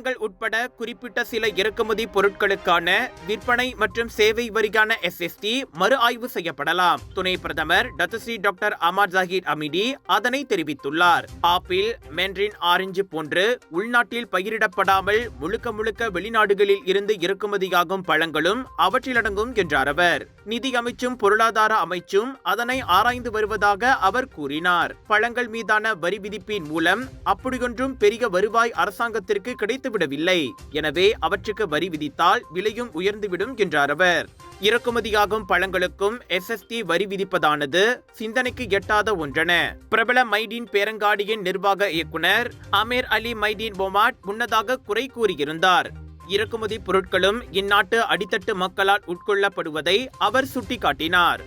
பழங்கள் உட்பட குறிப்பிட்ட சில இறக்குமதி பொருட்களுக்கான விற்பனை மற்றும் சேவை வரியான எஸ்எஸ்டி மறு ஆய்வு செய்யப்படலாம். துணை பிரதமர் டத்துஸ்ரீ டாக்டர் அமர் ஜாகிர் அமிடி அதனை தெரிவித்துள்ளார். ஆப்பிள் மென்ரின் ஆரஞ்சு போன்று உள்நாட்டில் பயிரிடப்படாமல் முழுக்க முழுக்க வெளிநாடுகளில் இருந்து இறக்குமதியாகும் பழங்களும் அவற்றிலடங்கும் என்றார் அவர். நிதி அமைச்சும் பொருளாதார அமைச்சும் அதனை ஆராய்ந்து வருவதாக அவர் கூறினார். பழங்கள் மீதான வரி விதிப்பின் மூலம் அப்படியொன்றும் பெரிய வருவாய் அரசாங்கத்திற்கு கிடைத்துவிடவில்லை எனவே அவற்றுக்கு வரி விதித்தால் விலையும் உயர்ந்துவிடும் என்றார் அவர். இறக்குமதியாகும் பழங்களுக்கும் எஸ்எஸ்டி வரி விதிப்பதானது? சிந்தனைக்கு எட்டாத ஒன்றென. பிரபல மைடீன் பேரங்காடியின் நிர்வாக இயக்குனர் அமீர் அலி மைடீன் பொமாட் முன்னதாக குறை கூறியிருந்தார். இறக்குமதி பொருட்களும் இந்நாட்டு அடித்தட்டு மக்களால் உட்கொள்ளப்படுவதை அவர் சுட்டிக்காட்டினார்.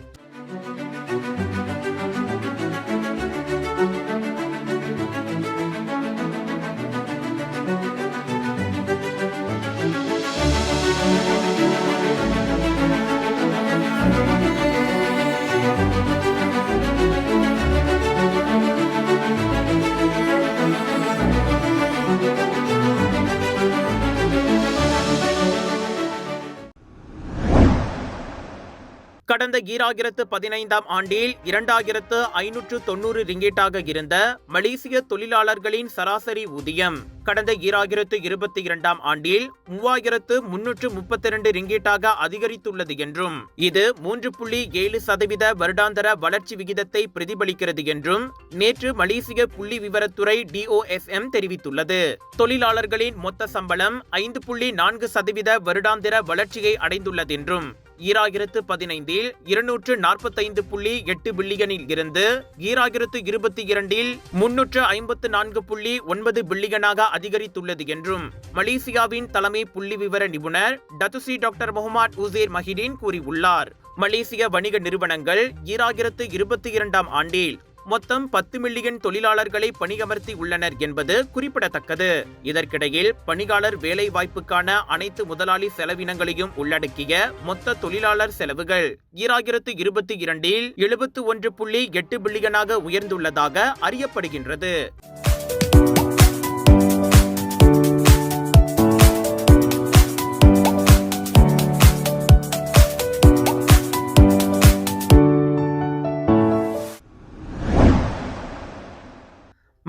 ஈராயிரத்து பதினைந்தாம் ஆண்டில் இரண்டாயிரத்து ஐநூற்று தொன்னூறு ரிங்கேட்டாக இருந்த மலேசிய தொழிலாளர்களின் சராசரி ஊதியம் கடந்த ஈராயிரத்து இருபத்தி இரண்டாம் ஆண்டில் மூவாயிரத்து முன்னூற்று முப்பத்தி இரண்டு ரிங்கேட்டாக அதிகரித்துள்ளது என்றும் இது மூன்று புள்ளி ஏழு சதவீத வருடாந்தர வளர்ச்சி விகிதத்தை பிரதிபலிக்கிறது என்றும் நேற்று மலேசிய புள்ளி விவரத்துறை டிஓஎஸ்எம் தெரிவித்துள்ளது. தொழிலாளர்களின் மொத்த சம்பளம் ஐந்து புள்ளி நான்கு சதவீத வருடாந்திர வளர்ச்சியை அடைந்துள்ளதென்றும் ஈராயிரத்து பதினைந்தில் இருநூற்று நாற்பத்தைந்து புள்ளி எட்டு பில்லியனில் இருந்து ஈராயிரத்து இருபத்தி இரண்டில் முன்னூற்று ஐம்பத்து நான்கு புள்ளி ஒன்பது பில்லியனாக அதிகரித்துள்ளது என்றும் மலேசியாவின் தலைமை புள்ளி விவர நிபுணர் டத்துசி டாக்டர் முகமது உசேர் மஹிடின் கூறியுள்ளார். மலேசிய வணிக நிறுவனங்கள் ஈராயிரத்து இருபத்தி இரண்டாம் ஆண்டில் மொத்தம் பத்து மில்லியன் தொழிலாளர்களை பணியமர்த்தி உள்ளனர் என்பது குறிப்பிடத்தக்கது. இதற்கிடையில் பணியாளர் வேலை வாய்ப்புக்கான அனைத்து முதலாளி செலவினங்களையும் உள்ளடக்கிய மொத்த தொழிலாளர் செலவுகள் ஈராயிரத்து இருபத்தி இரண்டில் எழுபத்து ஒன்று புள்ளி எட்டு பில்லியனாக உயர்ந்துள்ளதாக அறியப்படுகின்றது.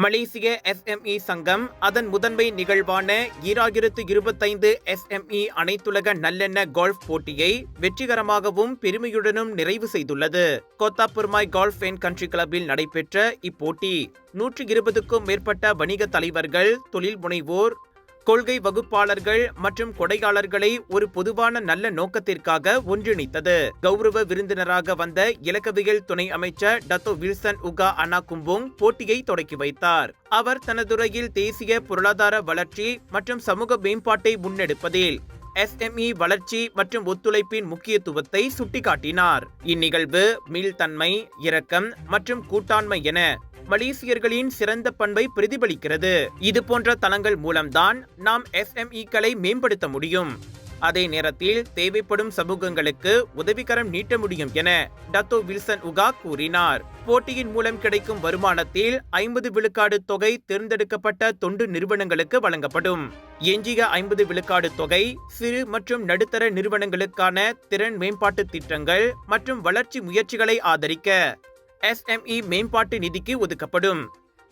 மலேசிய எஸ்எம்இ சங்கம் அதன் முதன்மை நிகழ்வான ஈராயிரத்து இருபத்தைந்து எஸ்எம்இ அனைத்துலக நல்லெண்ண கோல்ஃப் போட்டியை வெற்றிகரமாகவும் பெருமையுடனும் நிறைவு செய்துள்ளது. கோத்தாபுர்மாய் கோல்ஃப் அண்ட் கண்ட்ரி கிளப்பில் நடைபெற்ற இப்போட்டி. நூற்றி இருபதுக்கும் மேற்பட்ட வணிக தலைவர்கள் தொழில் முனைவோர் கொள்கை வகுப்பாளர்கள் மற்றும் கொடையாளர்களை ஒரு பொதுவான நல்ல நோக்கத்திற்காக ஒன்றிணைத்தது. கௌரவ விருந்தினராக வந்த இலக்கவியல் துணை அமைச்சர் டத்தோ வில்சன் உகா அனா கும்போங் போட்டியை தொடக்கி வைத்தார். அவர் தனதுறையில் தேசிய பொருளாதார வளர்ச்சி மற்றும் சமூக மேம்பாட்டை முன்னெடுப்பதில் எஸ்எம்இ வளர்ச்சி மற்றும் ஒத்துழைப்பின் முக்கியத்துவத்தை சுட்டிக்காட்டினார். இந்நிகழ்வு மீள்தன்மை இரக்கம் மற்றும் கூட்டாண்மை என மலேசியர்களின் சிறந்த பண்பை பிரதிபலிக்கிறது. இது போன்ற தளங்கள் மூலம்தான் நாம் எஸ்எம்இக்களை மேம்படுத்த முடியும். அதே நேரத்தில் தேவைப்படும் சமூகங்களுக்கு உதவிக்கரம் நீட்ட முடியும் என டத்தோ வில்சன் உகா கூறினார். போட்டியின் மூலம் கிடைக்கும் வருமானத்தில் ஐம்பது விழுக்காடு தொகை தேர்ந்தெடுக்கப்பட்ட தொண்டு நிறுவனங்களுக்கு வழங்கப்படும். எஞ்சிய ஐம்பது விழுக்காடு தொகை சிறு மற்றும் நடுத்தர நிறுவனங்களுக்கான திறன் மேம்பாட்டு திட்டங்கள் மற்றும் வளர்ச்சி முயற்சிகளை ஆதரிக்க எஸ்எம்இ மேம்பாட்டு நிதிக்கு ஒதுக்கப்படும்.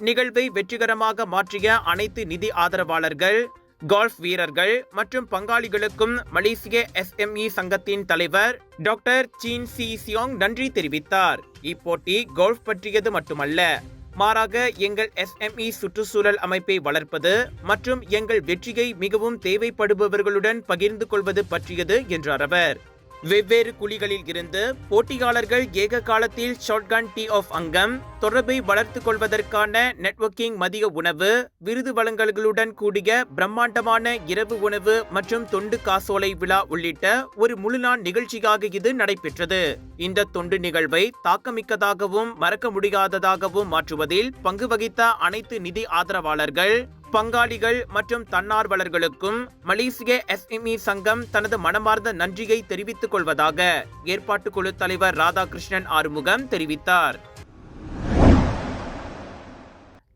நிகழ்வை வெற்றிகரமாக மாற்றிய அனைத்து நிதி ஆதரவாளர்கள் கோல்ஃப் வீரர்கள் மற்றும் பங்காளிகளுக்கும் மலேசிய எஸ்எம்இ சங்கத்தின் தலைவர் டாக்டர் சீன் சி சியோங் நன்றி தெரிவித்தார். இப்போட்டி கோல்ஃப் பற்றியது மட்டுமல்ல. மாறாக எங்கள் எஸ்எம்இ சுற்றுச்சூழல் அமைப்பை வளர்ப்பது மற்றும் எங்கள் வெற்றியை மிகவும் தேவைப்படுபவர்களுடன் பகிர்ந்து கொள்வது பற்றியது என்றார் அவர். வெவ்வேறு குழிகளில் இருந்து போட்டியாளர்கள் ஏக காலத்தில் ஷாட்கன் டீ ஆஃப் அங்கம் தொடர்பை வளர்த்து கொள்வதற்கான நெட்வொர்க்கிங் மதிய உணவு விருது வழங்கல்களுடன் கூடிய பிரம்மாண்டமான இரவு உணவு மற்றும் தொண்டு காசோலை விழா உள்ளிட்ட ஒரு முழுநாள் நிகழ்ச்சியாக இது நடைபெற்றது. இந்த தொண்டு நிகழ்வை தாக்கமிக்கதாகவும் மறக்க முடியாததாகவும் மாற்றுவதில் பங்கு வகித்த அனைத்து நிதி ஆதரவாளர்கள் பங்காளிகள் மற்றும் தன்னார்வலர்களுக்கும் மலேசிய எஸ்எம்இ சங்கம் தனது மனமார்ந்த நன்றியை தெரிவித்துக் கொள்வதாக ஏற்பாட்டுக்குழு தலைவர் ராதாகிருஷ்ணன் ஆறுமுகம் தெரிவித்தார்.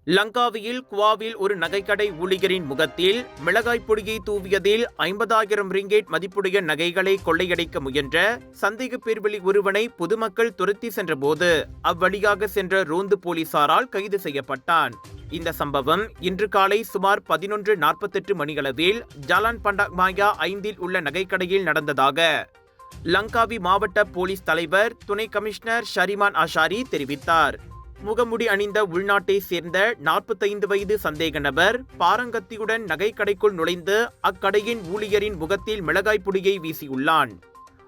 லங்காவியில் குவாவில் ஒரு நகைக்கடை ஊழியரின் முகத்தில் மிளகாய் பொடியை தூவியதில் ஐம்பதாயிரம் ரிங்கேட் மதிப்புடைய நகைகளை கொள்ளையடிக்க முயன்ற சந்தேக ஒருவனை பொதுமக்கள் துரத்தி சென்றபோது அவ்வழியாக சென்ற ரோந்து போலீசாரால் கைது செய்யப்பட்டான். இந்த சம்பவம் இன்று காலை சுமார் பதினொன்று நாற்பத்தெட்டு மணியளவில் ஜாலான் பண்டாக் மாயா ஐந்தில் உள்ள நகைக்கடையில் நடந்ததாக லங்காவி மாவட்ட போலீஸ் தலைவர் துணை கமிஷனர் ஷரிமான் ஆஷாரி தெரிவித்தார். முகமுடி அணிந்த உள்நாட்டை சேர்ந்த நாற்பத்தைந்து வயது சந்தேக நபர் பாரங்கத்தியுடன் நகைக்கடைக்குள் நுழைந்து அக்கடையின் ஊழியரின் முகத்தில் மிளகாய் பொடியை வீசியுள்ளான்.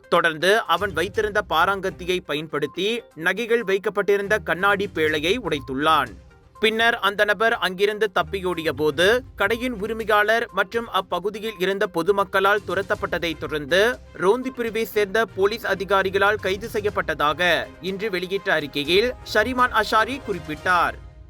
தொடர்ந்து அவன் வைத்திருந்த பாராங்கத்தியை பயன்படுத்தி நகைகள் வைக்கப்பட்டிருந்த கண்ணாடி பேழையை உடைத்துள்ளான். பின்னர் அந்த நபர் அங்கிருந்து தப்பியோடிய போது கடையின் உரிமையாளர் மற்றும் அப்பகுதியில் இருந்த பொதுமக்களால் துரத்தப்பட்டதை தொடர்ந்து ரோந்தி பிரிவை சேர்ந்த போலீஸ் அதிகாரிகளால் கைது செய்யப்பட்டதாக இன்று வெளியிட்ட அறிக்கையில் ஷரிமான் அஷாரி குறிப்பிட்டார்.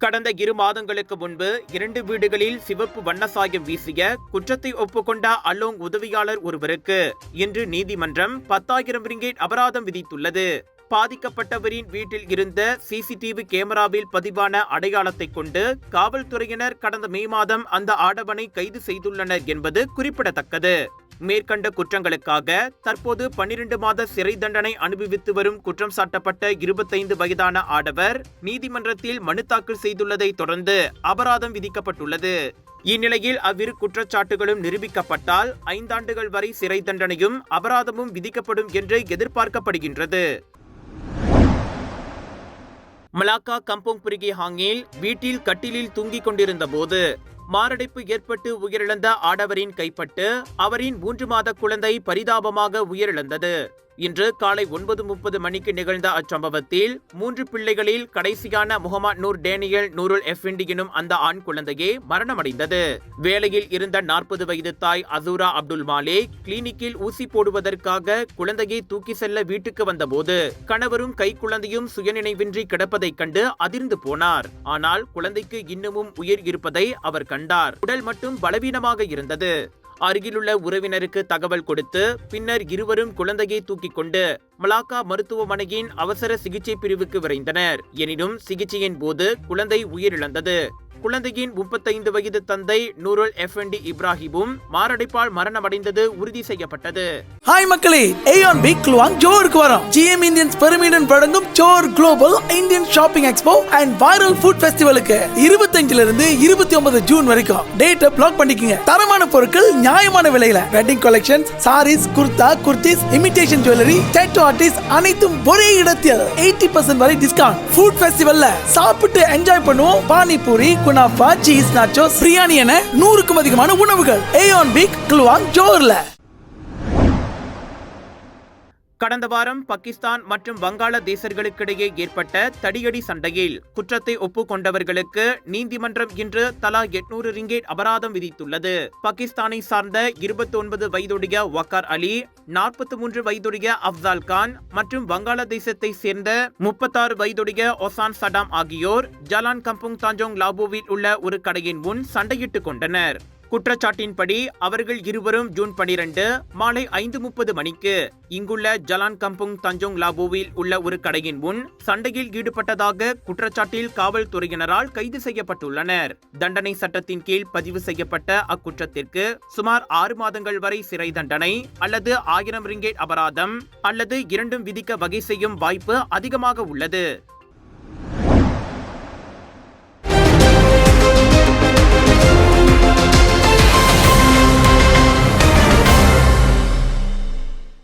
கடந்த இரு மாதங்களுக்கு முன்பு இரண்டு வீடுகளில் சிவப்பு வண்ணசாயம் வீசிய குற்றத்தை ஒப்புக்கொண்ட அலோங் உதவியாளர் ஒருவருக்கு இன்று நீதிமன்றம் பத்தாயிரம் ரிங்கேட் அபராதம் விதித்துள்ளது. பாதிக்கப்பட்டவரின் வீட்டில் இருந்த சிசிடிவி கேமராவில் பதிவான அடையாளத்தை கொண்டு காவல்துறையினர் கடந்த மே மாதம் அந்த ஆடவனை கைது செய்துள்ளனர் என்பது குறிப்பிடத்தக்கது. மேற்கண்ட குற்றங்களுக்காக தற்போது பன்னிரண்டு மாத சிறை தண்டனை அனுபவித்து வரும் குற்றம் சாட்டப்பட்ட இருபத்தைந்து வயதான ஆடவர் நீதிமன்றத்தில் மனு தாக்கல் செய்துள்ளதை தொடர்ந்து அபராதம் விதிக்கப்பட்டுள்ளது. இந்நிலையில் அவ்விரு குற்றச்சாட்டுகளும் நிரூபிக்கப்பட்டால் ஐந்தாண்டுகள் வரை சிறை தண்டனையும் அபராதமும் விதிக்கப்படும் என்று எதிர்பார்க்கப்படுகின்றது. மலாக்கா கம்போங் பிரிகி ஹாங்கில் வீட்டில் கட்டிலில் தூங்கிக் கொண்டிருந்த போது மாரடைப்பு ஏற்பட்டு உயிரிழந்த ஆடவரின் கைப்பட்டு அவரின் மூன்று மாத குழந்தை பரிதாபமாக உயிரிழந்தது. இன்று காலை ஒன்பது முப்பது மணிக்கு நிகழ்ந்த அச்சம்பவத்தில் மூன்று பிள்ளைகளில் கடைசியான Muhammad Noor Daniel Nurul Effendi எனும் அந்த ஆண் குழந்தையே மரணமடைந்தது. வேலையில் இருந்த நாற்பது வயது தாய் அசூரா அப்துல் மாலே கிளினிக்கில் ஊசி போடுவதற்காக குழந்தையை தூக்கி செல்ல வீட்டுக்கு வந்தபோது கணவரும் கை குழந்தையும் சுயநினைவின்றி கிடப்பதைக் கண்டு அதிர்ந்து போனார். ஆனால் குழந்தைக்கு இன்னமும் உயிர் இருப்பதை அவர் கண்டார். உடல் மட்டும் பலவீனமாக இருந்தது. அருகிலுள்ள உறவினருக்கு தகவல் கொடுத்து பின்னர் இருவரும் குழந்தையை தூக்கிக் கொண்டு மலாக்கா மருத்துவமனையின் அவசர சிகிச்சை பிரிவுக்கு விரைந்தனர். எனினும் சிகிச்சையின் போது குழந்தை உயிரிழந்தது. குழந்தையின் முப்பத்தைந்து வயது தந்தை நூருல் எஃப்என்டி இப்ராஹிமும் மாரடைப்பால் மரணமடைந்தது உறுதி செய்யப்பட்டது. ஹாய் மக்களே ஏயான் பிக் குலுவாங் ஜோருக்கு வரோம் ஜிஎம் இந்தியன்ஸ் பெருமீடன் வழங்கும் Johor global Indian shopping expo and viral food ஃபெஸ்டிவலுக்கு இருபத்தஞ்சுல இருந்து இருபத்தி ஒன்பது ஜூன் வரைக்கும் டேட்டை பிளாக் பண்ணிக்கங்க. தரமான பொருட்கள் நியாயமான விலையில. Wedding collections saris kurta kurtis imitation jewellery tattoo artist அனைத்தும் ஒரே இடத்தில் எயிட்டி பர்சன்ட் வரை டிஸ்கவுண்ட் ஃபுட் ஃபெஸ்டிவல்ல சாப்பிட்டு என்ஜாய் பண்ணுவோம். Pani puri kunafa cheese nacho biryani என நூறுக்கும் அதிகமான உணவுகள் ஏயான் பிக் குலுவாங் ஜோர்ல கடந்த வாரம் பாகிஸ்தான் மற்றும் வங்காளதேசர்களுக்கிடையே ஏற்பட்ட தடியடி சண்டையில் குற்றத்தை ஒப்புக்கொண்டவர்களுக்கு நீதிமன்றம் இன்று தலா எட்நூறு ரிங்கேட் அபராதம் விதித்துள்ளது. பாகிஸ்தானை சார்ந்த இருபத்தி ஒன்பது வயதுடைய வக்கார் அலி நாற்பத்தி மூன்று வயதுடைய அப்சால் கான் மற்றும் வங்காளதேசத்தை சேர்ந்த முப்பத்தாறு வயதுடைய ஒசான் சடாம் ஆகியோர் ஜலான் கம்புங் தாஞ்சோங் லாபோவில் உள்ள ஒரு கடையின் முன் சண்டையிட்டுக் கொண்டனர். குற்றச்சாட்டின்படி அவர்கள் இருவரும் ஜூன் பனிரெண்டு மாலை ஐந்து முப்பது மணிக்கு இங்குள்ள ஜலான் கம்புங் தஞ்சோங் லாபோவில் உள்ள ஒரு கடையின் முன் சண்டையில் ஈடுபட்டதாக குற்றச்சாட்டில் காவல்துறையினரால் கைது செய்யப்பட்டுள்ளனர். தண்டனை சட்டத்தின் கீழ் பதிவு செய்யப்பட்ட அக்குற்றத்திற்கு சுமார் ஆறு மாதங்கள் வரை சிறை தண்டனை அல்லது ஆயிரம் ரிங்கேட் அபராதம் அல்லது இரண்டும் விதிக்க வகை செய்யும் வாய்ப்பு அதிகமாக உள்ளது.